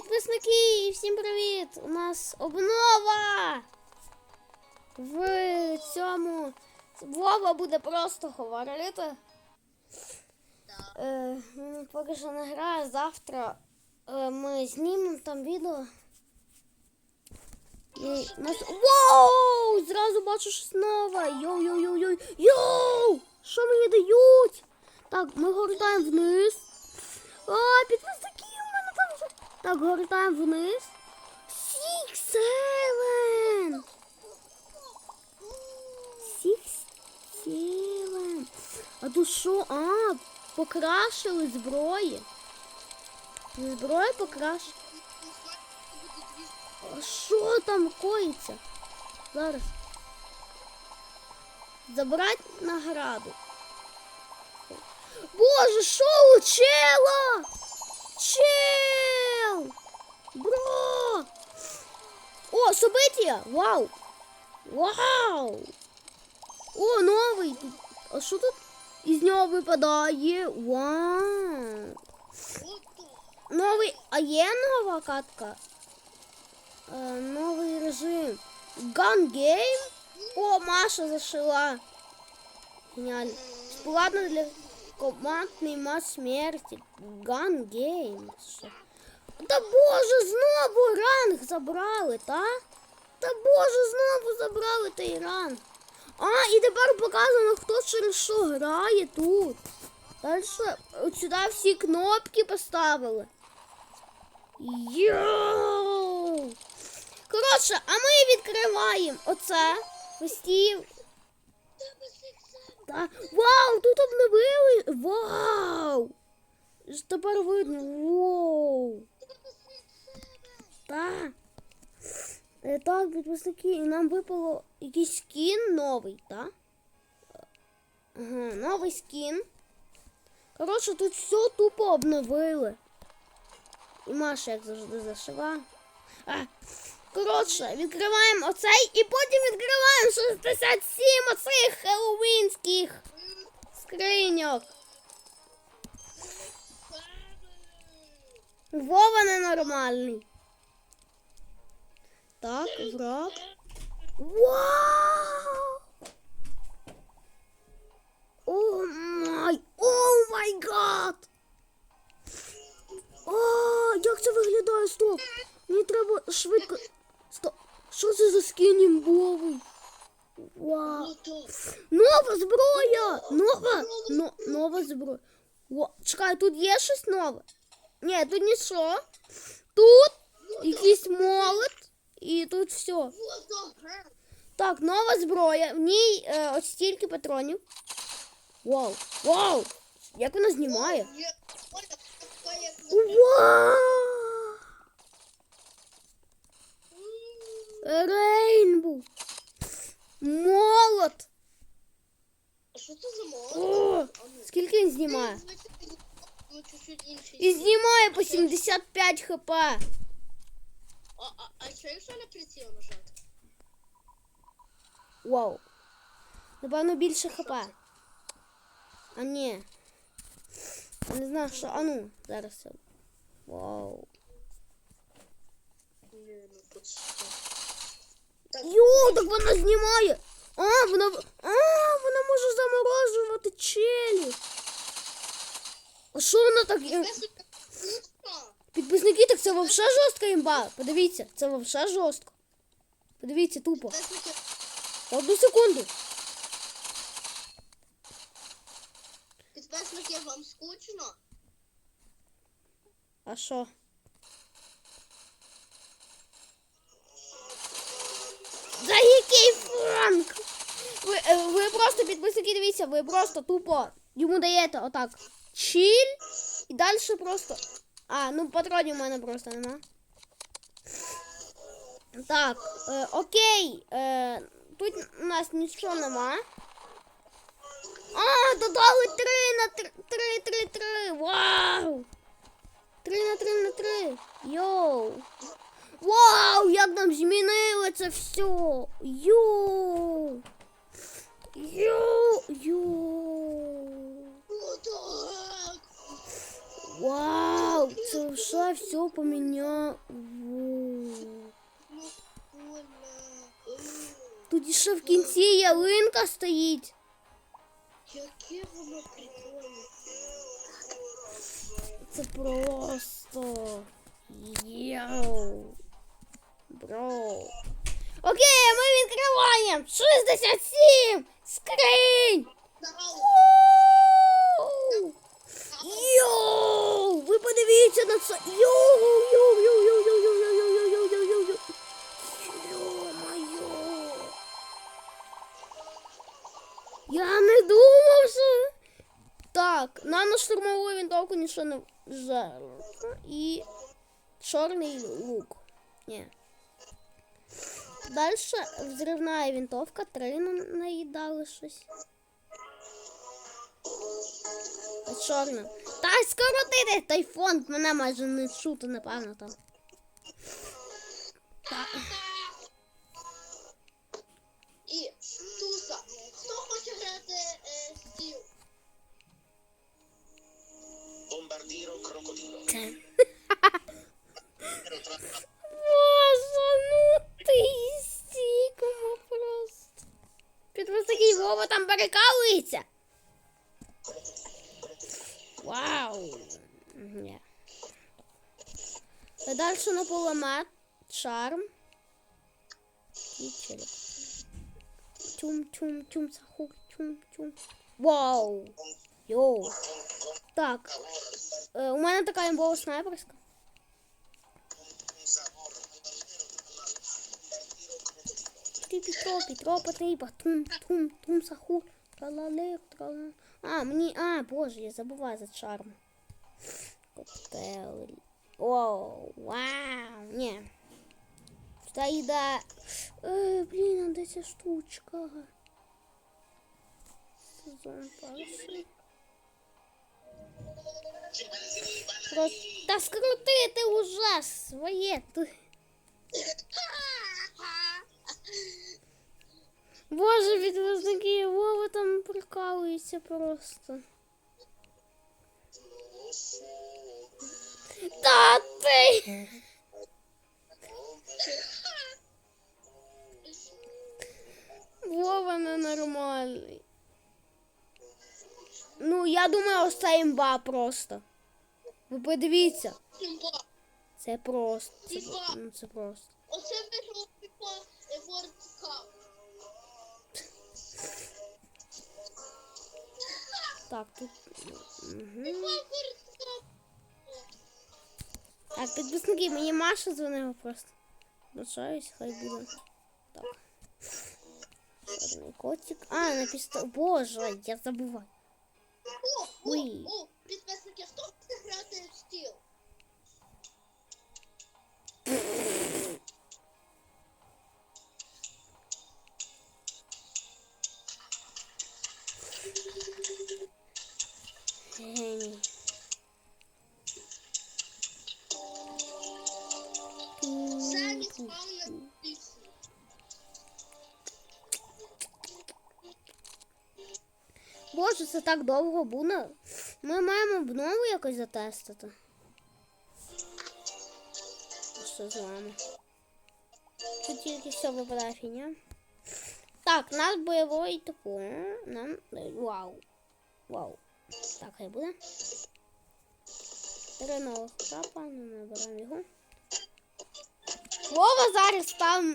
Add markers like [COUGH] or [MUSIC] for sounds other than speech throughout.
Підписники, всім привіт! У нас обнова! В цьому Вова буде просто говорити. Е, він поки що не грає. Завтра е, ми знімемо там відео. І нас... Вау! Зразу бачу щось нове! Йоу-йоу-йоу-йоу! Йоу! Що мені дають? Так, ми гортаємо вниз. А, підписники Так, гортаємо вниз. Six, seven. А тут що? А, покрашили зброї. Зброю покрашили. А що там коїться? Зараз. Забрати награду. Боже, що у чела? О, события! Вау! Вау! О, новий! тут. А що тут із нього випадає? Вау! Новий. А є нова катка? Е, новий режим. Gun Game? О, Маша зашила. Геніально. Складно для командний матч смерті. Gun Game. Що? Та боже, знову ранг забрали, та? Та боже, знову забрали той ранг. А, і тепер показано, хто через що грає тут. Далі сюди всі кнопки поставили. Йоу! Коротше, а ми відкриваємо оце. Постів. Та, вау, тут обновили. Вау! Тепер видно. Вау. Так. Е, Так, підписники, і нам випало якийсь скін новий, так? Ага, новий скін. Коротше, тут все тупо обновили. І Маша, як завжди, зашива. А, коротше, відкриваємо оцей і потім відкриваємо 67 оцих хеллоуінських скриньок. Вова ненормальний. Так, враг. Вау! О май! О май гад! О, як це виглядає? Стоп! Мені треба швидко. Стоп! Що це за скін імбовий? Вау! Нова зброя! Нова! Но, нова зброя. О, чекай, тут є щось нове? Ні, тут нічого. Тут якийсь молот. І тут все. Так, нова зброя. В ній е, ось стільки патронів. Вау! Вау! Як вона знімає? Вау! Рейнбу! Молот! Що це за молот? О! Скільки він знімає? Ну, чуть-чуть інший. І знімає по 75 хп. А, а, а що якщо на приціл нажати? Вау. Напевно, більше хп. А ні. Я не знаю, що. А ну, зараз. це. Вау. Ні, ну тут що. Так, Йо, так вона знімає. А, вона. А, вона може заморожувати челі. А що вона так. е, це вовше жорстка імба. Подивіться, це вовше жорстко. Подивіться, тупо. Одну секунду. Підписники, вам скучно? А що? За який франк? Ви, е, ви просто підписники, дивіться, ви просто тупо йому даєте отак. Чіль. І далі просто. А, ну патронів у мене просто нема. Так, е, окей. Е, тут у нас нічого нема. А, додали 3 на 3, 3, 3, 3. Вау! 3 на 3 на 3. Йоу. Вау, як нам змінили це все. Йоу. Йоу. Йоу. Вау. Вау, це вже все поміняло. Ну, больно. Тут ще в кінці ялинка стоїть. Яке воно прикольне. Це просто. Йоу. Бро. Окей, ми відкриваємо 67! Скринь! сбоку ничего не за и черный лук. Не. Дальше взрывная винтовка, три наїдали щось. Чорна. Та й скоротити! Тайфон мене майже не чути, напевно там. Так. крокодило, крокодило. Боже, ну ти стіка просто. Під такий Вова там барикалується. Вау. Ні. Далі на поламат шарм. І череп. Тюм-тюм-тюм, сахур, тюм-тюм. Вау! Йоу! Так. Е, у мене така імбова снайперська. Піпі тропі, тропа тріпа, тум, тум, тум, сахур, тралалик, трала. А, мені, а, боже, я забуваю за чарм. Коктейль. О, вау, ні. Та йде. Е, блін, а де ця штучка? Сезон перший. Просто, та скрутити уже своє. Ти. Боже, відвозники Вова там прикалується просто. Та ти! Вова ненормальний. Ну, я думаю, ось це імба просто. Ви подивіться. Імба. Це просто. Це, Імба. про- ну, це просто. Оце виграв FIFA World Cup. Так, тут. Угу. FIFA World Cup. Так, підписники, мені Маша дзвонила просто. Вибачаюсь, хай буде. Так. Чорний котик. А, на пістол. Боже, я забуваю. Ui. Uh, uh, Боже, це так довго буде. Ми маємо б якось затестити. Що з вами? Тут тільки все випадає фігня. Так, наш бойовий топор. Нам. Вау. Вау. Так, хай буде. Три нових крапа, ну наберемо його. Вова зараз там [LAUGHS]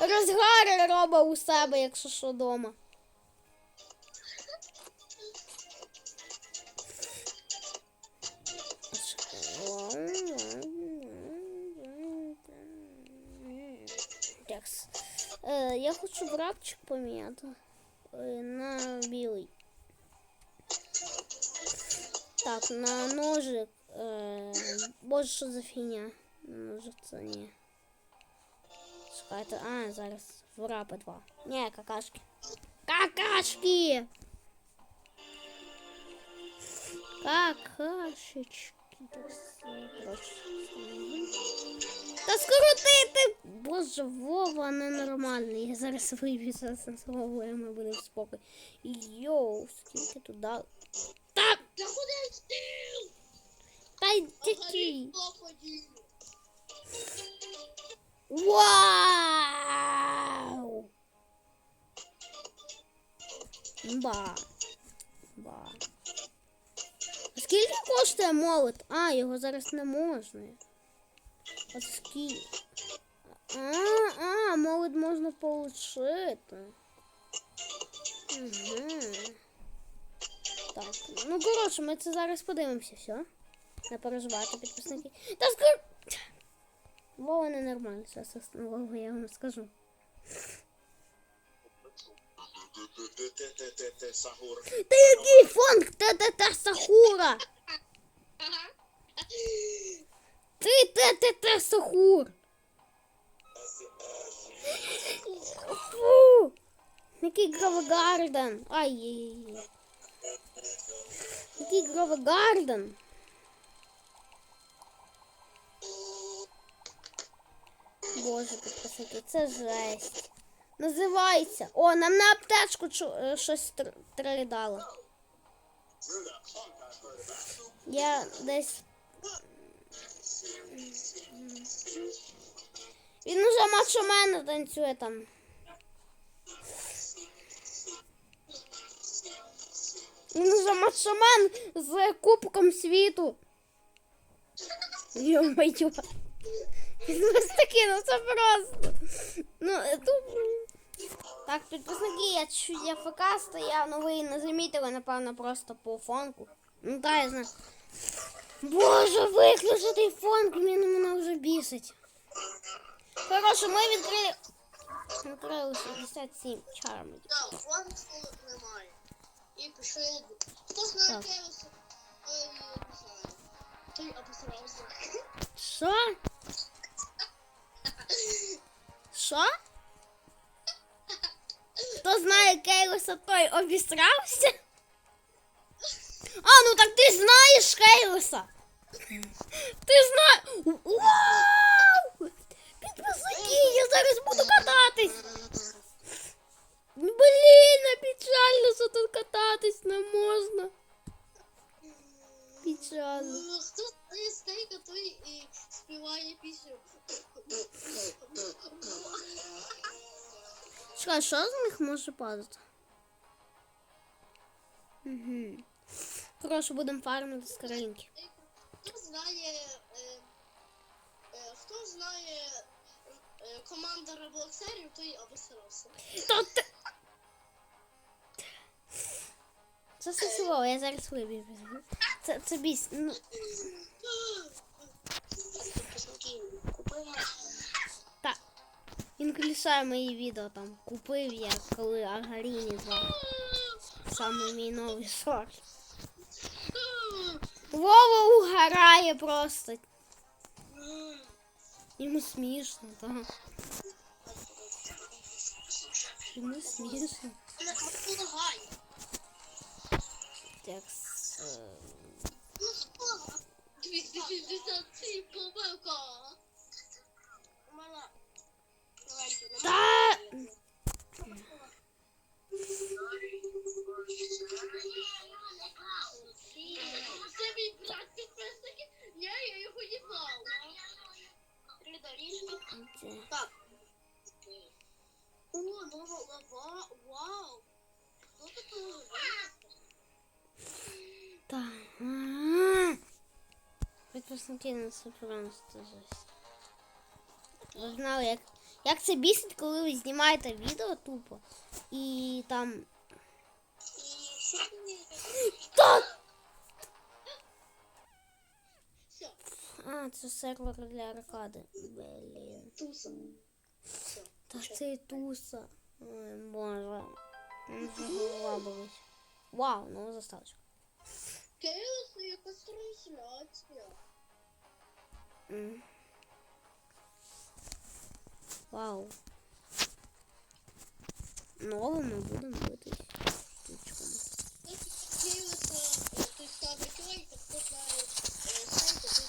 розгари робить у себе, якщо що дома. Текс. Е, я хочу брапчик поміняти е, на білий. Так, на ножик. Е, боже, що за фігня? На ножик це ні. Чекайте, а, зараз в рапи два. Ні, какашки. Какашки! Какашечки. Та скоротити! Боже, Вова ненормальний. Я зараз виб'юся з свого, і ми будемо в спокій. Йоу, скільки туди. Так! Заходи в стіл! Ай, А тякий. Вау! Ба. Скільки коштує молот? А, його зараз не можна. А скільки? А, а, молот можна получити. Угу. Так, ну коротше, ми це зараз подивимося, все. Не переживайте, підписники. Та скажи. Вова ненормально, зараз Вова, я вам скажу. Сагур. Та який фонг? Т-т-т Сахура! Ти т-т-т Сахур! Фу! Який Гравогарден! Ай-яй-яй. Який Гравогарден! Боже, підписати, це жесть. Називається. О, нам на аптечку е, щось тр- тридало. Я десь. Він уже мачо мене танцює там. Він уже мачомен з кубком світу. Йо-моє. Він ось такий, ну це просто. Ну, е, тут... Так, підписники, я чуть я ФК стояв, ну ви не замітили, напевно, просто по фонку. Ну так, я знаю. Боже, виключити фонк, він мене вже бісить. Коротше, ми відкрили. Відкрили 67 чармів. Так, фонку немає. І пішли. Хто знає Так. Кейлоса? Ой, не знаю. Той обосрався. Що? [LAUGHS] Що? Хто знає Кейлоса, той обісрався? А, ну так ти знаєш Кейлоса. Ти знаєш. Вау! Підписники, я зараз буду кататись. Блін, а печально, що тут кататись не можна. Печально. Ну, Хто знає стейка, той і співає пісню. Чекай, що з них може падати? Угу. Коротше, будемо фармити скриньки. Хто знає, е, е, хто знає е, команда реблоксерів, той обосрався. Ти... Це все я зараз виб'ю. Це, це біс. Ну. Він клішає мої відео там. Купив я, коли Агаріні звав. Саме мій новий шорт. Вова угорає просто. Йому смішно, так. Йому смішно. Так. е, 267 помилка. Це- Так. О, нова лава. Вау. Такого робить? Так. А. Підписники на просто жесть. Ви знали, як, як це бісить, коли ви знімаєте відео тупо і там. Так! А, це сервер для аркади. Блін. туса. Та це і туса. Ой, боже. Вау, нова заставочка. Кейлос, якась трансляція. М.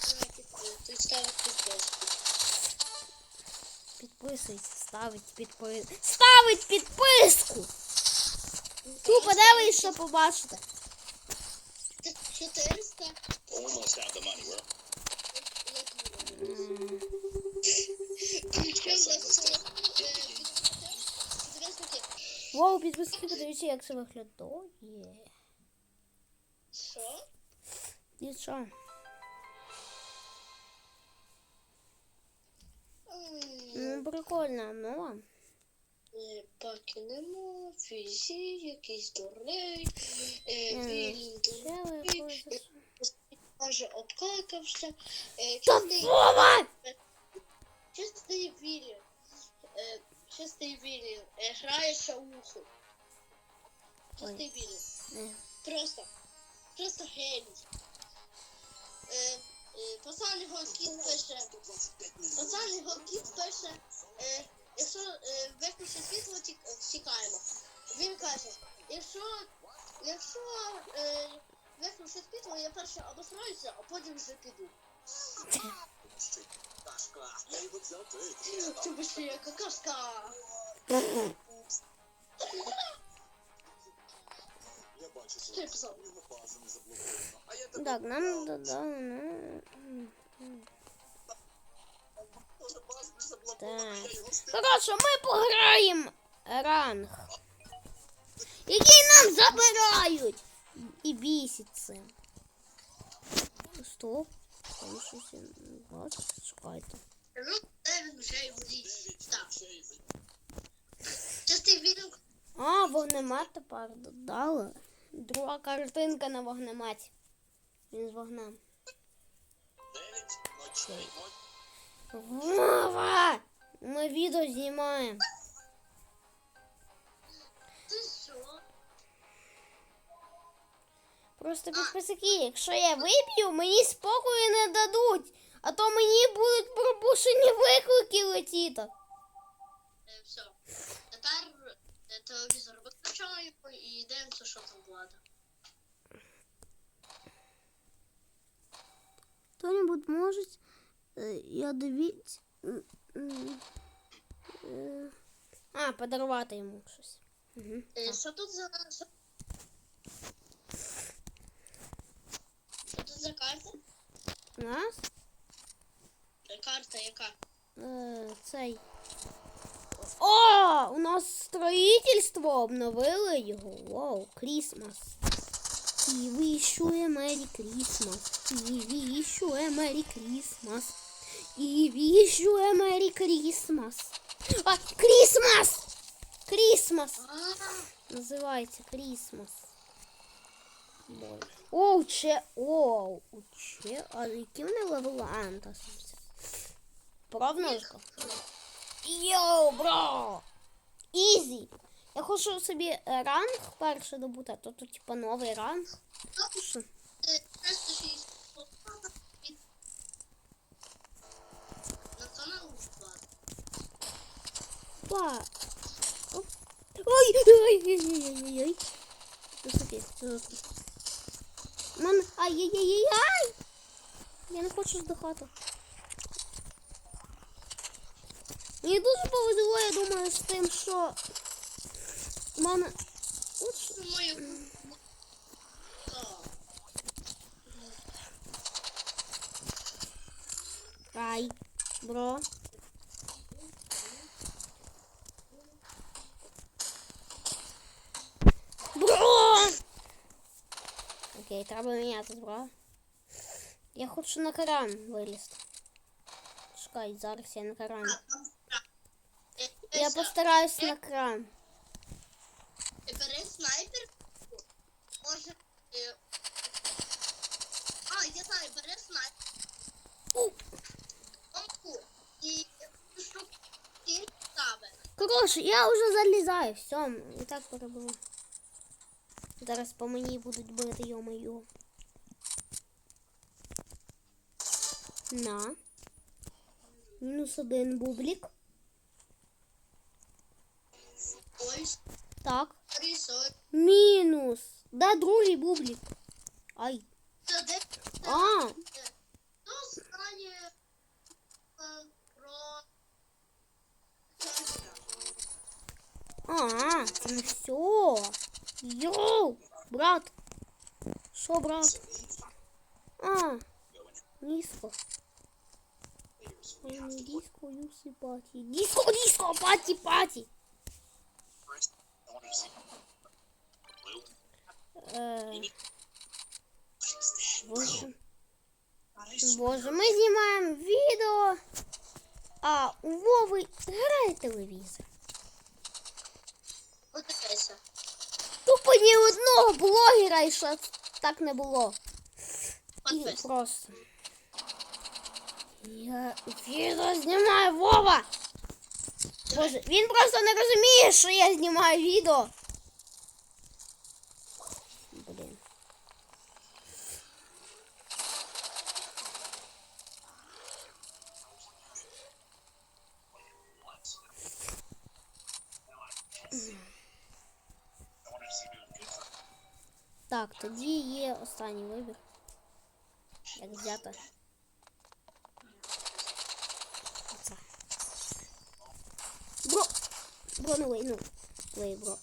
знає, під- той ставить підписку. Підписуйся, ставить підписку. Ставить підписку! Тупо, ви що побачите? 400 Almost have the money. We're Підписники. Вау, підписки, подивіться, як це виглядає. Що? М, Ну, прикольно, ну. е, Покинемо, фізі, якийсь дурний, е, вільний Ще дурний, каже, обкакався, е, Та Вова! Чистий Віллі, е, чистий Віллі, е, грає шауху. Чистий Віллі. Е, Просто, просто геній. Е, пацан його кіт пише, пацан його кіт пише, якщо виключить світло, тік, тікаємо. Він каже, якщо, якщо виключить світло, я перше обосраюся, а потім вже піду. [LAUGHS] Я його взяв ти. Це би ще є какашка. Я бачу, що Що я писав? його база не заблокована. А я тебе Так, нам додали, ну. м, може база не заблокована, Так. я його встиг. Коротше, ми пограємо ранг. Який нам забирають. І бісить це. Стоп. Там щось я не бачу. Чекайте. А, вогнемет тепер додали. Друга картинка на вогнеметі. Він з вогнем. Вова! Ми відео знімаємо. Просто підписики, якщо я виб'ю, мені спокою не дадуть. А то мені будуть пропущені виклики летіти. Е, Все. Тепер е, телевізор виключаємо і дивимося, що там влада. Хто-небудь може? Е, Я дивіться. А, подарувати йому щось. Угу. Що тут за. За карта? У нас Карта яка? е, цей. О! У нас строїтельство обновили його. Вау, Крісмас. І віщує Мері Крісмас. І віщує Мері Крісмас. І віщує Мері Крісмас. А, Крісмас! Крісмас! Називається Крісмас. Оу, че. Оу, че. А які вони левели? А, ну та сумся. Правножка. Йоу, бро! Ізі! Я хочу собі ранг перший добути, а то тут типа новий ранг. Що? е, 360. На канал влада. Па. Оп. Ой, ой, ой, ой, ой, ой. Високі, високі. Ман, ай-яй-яй-яй! Я не хочу здихати. Мені дуже повезло, я думаю, з тим, що в мене. Ай. Бро! Окей, треба міняти бро. Я хочу на кран вилізти. Чекай, зараз я на кран. Е, Я Еся, постараюсь на кран. е, Бери снайпер. Може. е, А, я знаю, бери снайпер. У, Омку. І штук і стави. Коротше, я вже залізаю. Все, і так перебуваю. Зараз по мені будуть бити, йо-моє. На. Мінус один бублік. Ось, Так. рисуй. Мінус. Де другий бублік? Ай. Це де? А, Хто знає е, про а, це не все. Йоу, брат. Що, брат? А, диско. Ой, не диско, юси, пати. Диско, диско, пати, пати. Е, Боже. Боже, ми знімаємо відео, а у Вови грає телевізор. Тупо ні одного блогера і що так не було. І просто. Я відео знімаю Вова. Боже, він просто не розуміє, що я знімаю відео. Блін. Так, тоді є останній вибір. Як взяти. Оце. Бро! Бро, ну лей, ну. Лей, бро.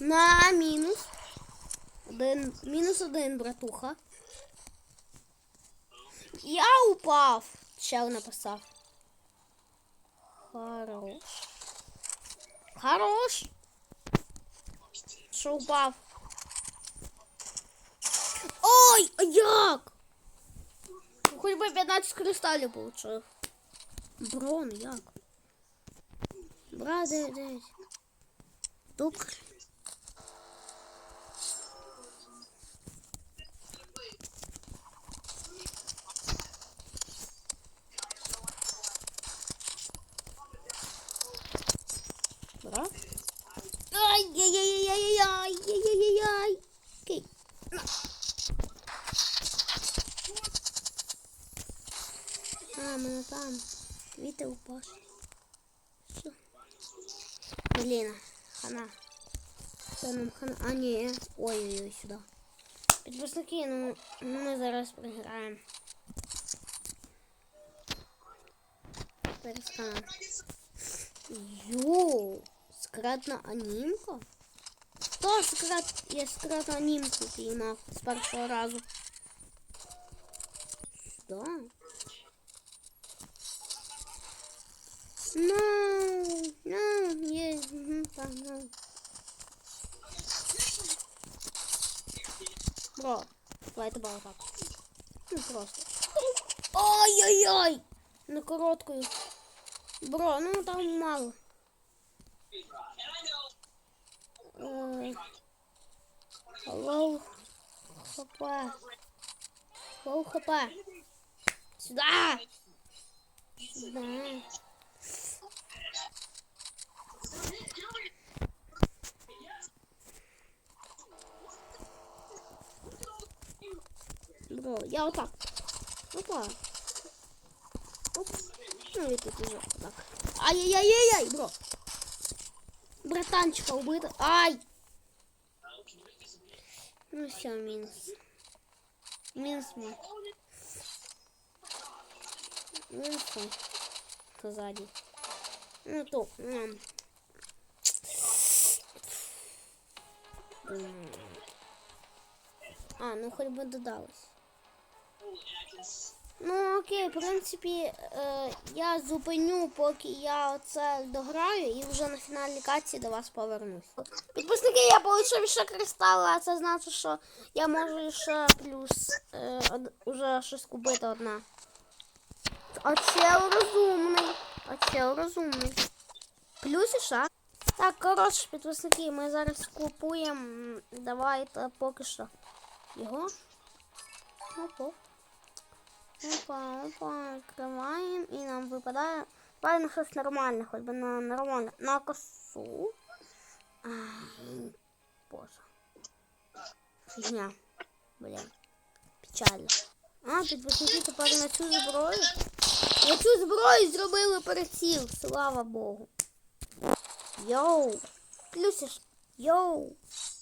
На мінус. Один, мінус один, братуха. Я упав. Чел написав. Хорош. Хорош. Що упав? Ой, як? Хоч би 15 кристалів получив. Брон, як? Бра, десь. де? Тук. Бра. Ай-яй-яй-яй-яй-яй-яй-яй-яй. Окей. А, мене там. Вітер упав. Все. Блін, хана. Це нам хана. А, ні. Ой-ой-ой, сюди. Підписники, ну, ну ми зараз програємо. Пересканемо. Йоу, скратна анімка? Хто скрат... Я скратну анімку піймав з першого разу. Сюда. Ну, ну, є, угу, так, ну. Бро, давайте бал так. Ну, просто. Ой-ой-ой! На короткую. Бро, ну там мало. Лоу хп. Лоу хп. Сюда! Сюда. Бро, я вот так. Опа. Оп. Ну тут уже так. Ай-яй-яй-яй, бро. Братанчика убито. Ай! Ну все, минус. Минус мой. Минус мой. Сзади? Ну то. М. А, ну хоть бы додалось. Ну окей, в принципі, е, я зупиню, поки я оце дограю і вже на фінальній катці до вас повернусь. Підписники, я отримав ще кристали, а це значить, що я можу ще плюс е, уже щось купити одна. А чел розумний. А чел розумний. Плюс і ще. Так, коротше, підписники, ми зараз купуємо. Давайте поки що його. Опа. Опа, опа, открываем. И нам выпадает. Ладно, что-то нормально, хоть бы на нормально. На косу. Ай, боже. Фигня. Блин. Печально. А, тут посмотрите, парень, на цю зброю. Я цю зброю зробили переціл. Слава Богу. Йоу. Плюсишь. Йоу.